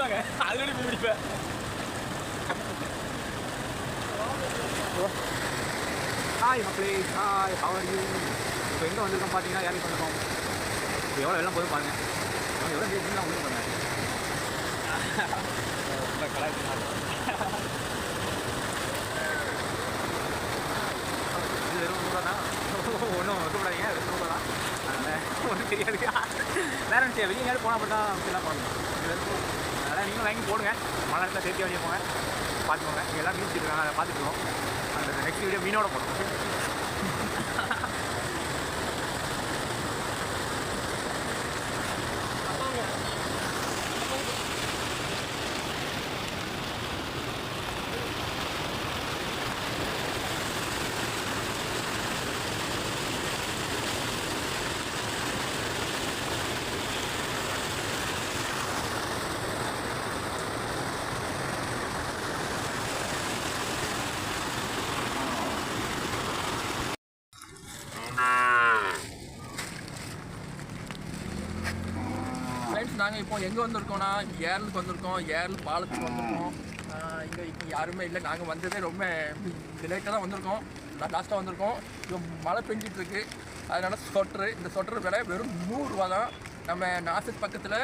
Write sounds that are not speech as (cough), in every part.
பிடிப்பாங்க ஆல்ரெடி போய் பிடிப்பேன். ஹாய் மக்களே. ஹாய் ஹவர் யூ இப்போ எங்கே வந்திருக்கோம் பார்த்தீங்கன்னா யாரையும் பண்ணிருக்கோம் இப்போ எவ்வளோ எல்லாம் போய் பாருங்க. எவ்வளோ பேசுனா ஒன்றும் பண்ணேன் இது வெறும் நூறுரூவா தான். ஒன்றும் வைக்கக்கூடாதீங்க வெறும் நூறுரூவா தான். ஒன்றும் தெரியாது. வேற என்ன வெளியே போனால் அப்படி தான் பண்ணணும் நீங்களும் வாங்கி போடுங்க. மழை நேரத்தில் சேர்த்து வெளியே போங்க. பார்த்துக்கோங்க. எல்லாம் மீன் இருக்காங்க அதை பார்த்துட்டு அந்த நெக்ஸ்ட் வீடியோ மீனோட போடுறோம் (laughs) ஃப்ரெண்ட்ஸ் நாங்கள் இப்போ எங்கே வந்திருக்கோம்னா ஏரலுக்கு வந்திருக்கோம் ஏரல் பாலத்துக்கு வந்திருக்கோம். இங்கே இப்போ யாருமே இல்லை. நாங்கள் வந்ததே ரொம்ப லேட்டாக தான் வந்திருக்கோம். லாஸ்ட்டாக வந்திருக்கோம். இப்போ மழை பெஞ்சிட்ருக்கு. அதனால் அதனால சொட்ரு இந்த சொட்டர் விலை வெறும் நூறுரூவா தான். நம்ம நாசிக் பக்கத்தில்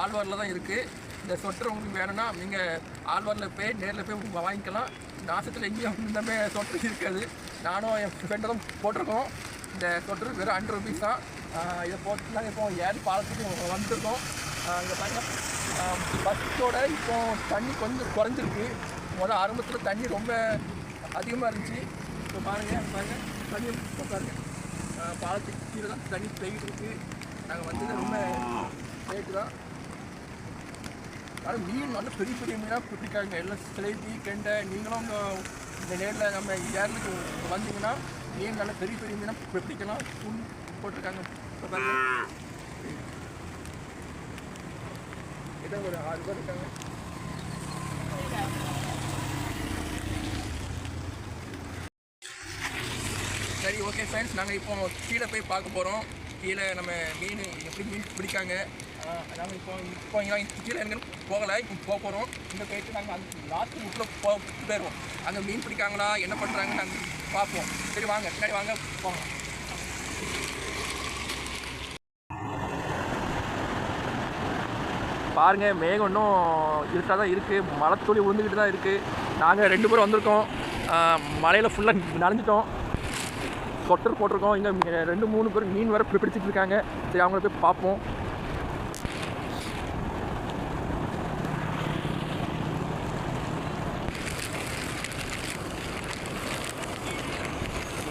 ஆழ்வாரில் தான் இருக்குது இந்த சொட்டர் உங்களுக்கு வேணும்னா நீங்கள் ஆழ்வாரில் போய் நேரில் போய் வாங்கிக்கலாம். நாசத்தில் எங்கேயும் இந்தமே மாதிரி சொட்டர் இருக்காது. நானும் என் ஃப்ரெண்டும் தான் போட்டிருக்கோம். இந்த சொட்டர் வெறும் ஹண்ட்ரட் ருபீஸ் தான். இதை போட்டு நாங்கள் இப்போ ஏர் பாலத்துக்கு வந்திருக்கோம். அங்கே பார்த்தீங்கன்னா பஸ்ஸோட இப்போ தண்ணி கொஞ்சம் குறைஞ்சிருக்கு. முதல் ஆரம்பத்தில் தண்ணி ரொம்ப அதிகமாக இருந்துச்சு. இப்போ பாருங்கள் பாருங்கள் தண்ணி இப்போ பாலத்துக்கு கீழே தான் தண்ணி போய்கிட்டு இருக்குது நாங்கள் வந்தது ரொம்ப ரேட்டு தான். ஆனால் மீன் நல்ல பெரிய பெரிய மீனாக பிடிக்காங்க எல்லாம் சிலைப்பி கெண்டை நீங்களும் இந்த நேரில் நம்ம ஏர்லுக்கு வந்தீங்கன்னா மீன் நல்ல பெரிய பெரிய மீனாக பிடிக்கலாம். தூள் போட்டிருக்காங்க. கிட்ட ஒரு ஆறு பேர் இருக்காங்க சரி ஓகே ஃப்ரெண்ட்ஸ் நாங்கள் இப்போ கீழே போய் பார்க்க போகிறோம் கீழே நம்ம மீன் எப்படி மீன் பிடிக்காங்க? நாங்கள் இப்போ இப்போ கீழே எங்கே போகலை இப்போ போக போகிறோம் இங்கே போயிட்டு நாங்கள் அந்த லாஸ்ட் முட்டில் போ போயிடுவோம். அங்கே மீன் பிடிக்காங்களா என்ன பண்ணுறாங்கன்னு நாங்கள் பார்ப்போம். சரி வாங்க பின்னாடி வாங்க போகலாம். பாருங்க மேகம் இன்னும் இருட்டாக தான் இருக்குது மலைத்தொழி விழுந்துக்கிட்டு தான் இருக்குது நாங்கள் ரெண்டு பேரும் வந்திருக்கோம். மலையில் ஃபுல்லாக நனைஞ்சிட்டோம். சொட்டர் போட்டிருக்கோம். இங்கே ரெண்டு மூணு பேர் மீன் வர பிடிச்சிட்டு இருக்காங்க. சரி அவங்கள போய் பார்ப்போம்.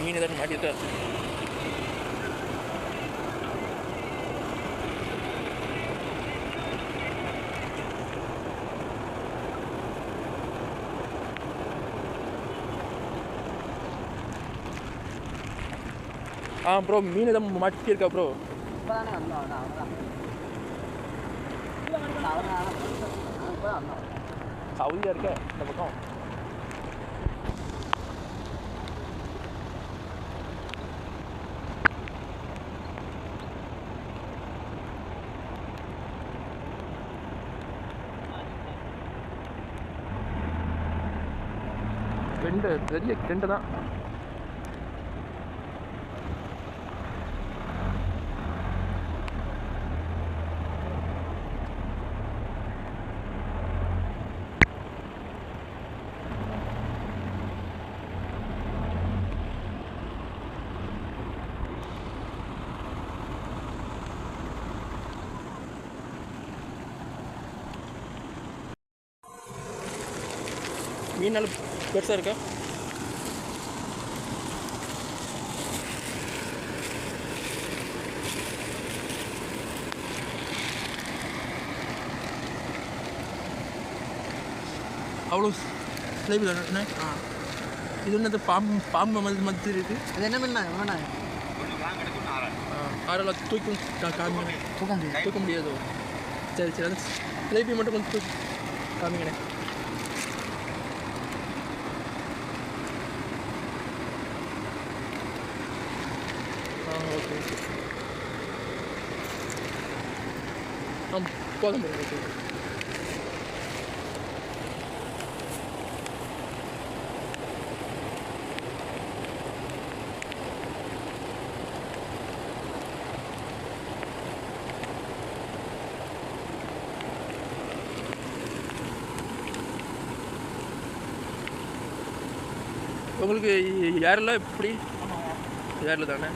மீன் ஏதாவது மாட்டிட்டு ஆ ப்ரோ மீன் எதாவது மாட்டிருக்கா ப்ரோ சவுதியாக இருக்க இந்த பக்கம். ரெண்டு பெரிய ரெண்டு தான். மீன் நல்ல பெருசாக இருக்கா? அவ்வளோ ஸ்லைபி தானே ஆ. இது என்னது? பாம்பு பாம்பு மாதிரி மாதிரி இருக்கு. அது என்ன மீன்? வேணா ஆறெல்லாம் தூக்கும் கா- காமிங்க. தூக்க முடியாது. தூக்க முடியாதோ. சரி சரி அந்த ஸ்லைபி மட்டும் கொஞ்சம் தூக்கி காமிங்கண்ணே ஆம் கோதம்பு உங்களுக்கு யாரெல்லாம் எப்படி யாரில் தானே